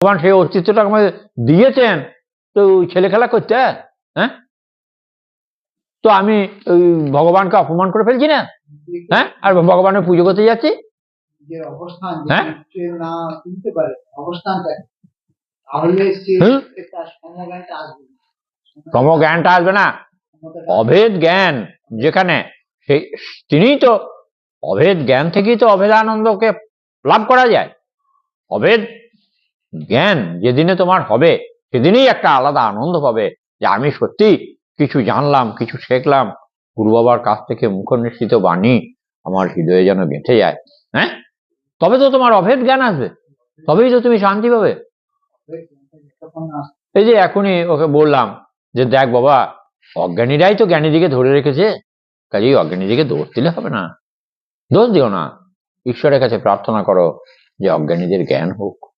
ভগবান সেই অস্তিত্বটা আমাদের দিয়েছেন। তো ছেলে খেলা করতে হ্যাঁ? তো আমি ওই ভগবানকে অপমান করে ফেলছি না? হ্যাঁ? আর ভগবানের পুজো করতে যাচ্ছি? হ্যাঁ? আসবে না। জ্ঞানটা আসবে না। অভেদ জ্ঞান যেখানে সেই তিনিই তো অভেদ জ্ঞান থেকেই তো অভেদানন্দকে লাভ করা যায়। অভেদ জ্ঞান যেদিনে তোমার হবে, সেদিনই একটা আলাদা আনন্দ পাবে যে আমি সত্যি কিছু জানলাম, কিছু শিখলাম। গুরু বাবার কাছ থেকে মুখনিশ্চিত বাণী আমার হৃদয়ে যেন গেঁথে যায় হ্যাঁ? তবে তো তোমার অভেদ জ্ঞান আসবে, তবেই তো তুমি শান্তি পাবে। এই যে এখনই ওকে বললাম যে, দেখ বাবা, অজ্ঞানীরাই তো জ্ঞানীদিকে ধরে রেখেছে, কাজেই অজ্ঞানীদিকে দোষ দিলে হবে না, দোষ দিও না। ঈশ্বরের কাছে প্রার্থনা করো যে অজ্ঞানীদের জ্ঞান হোক।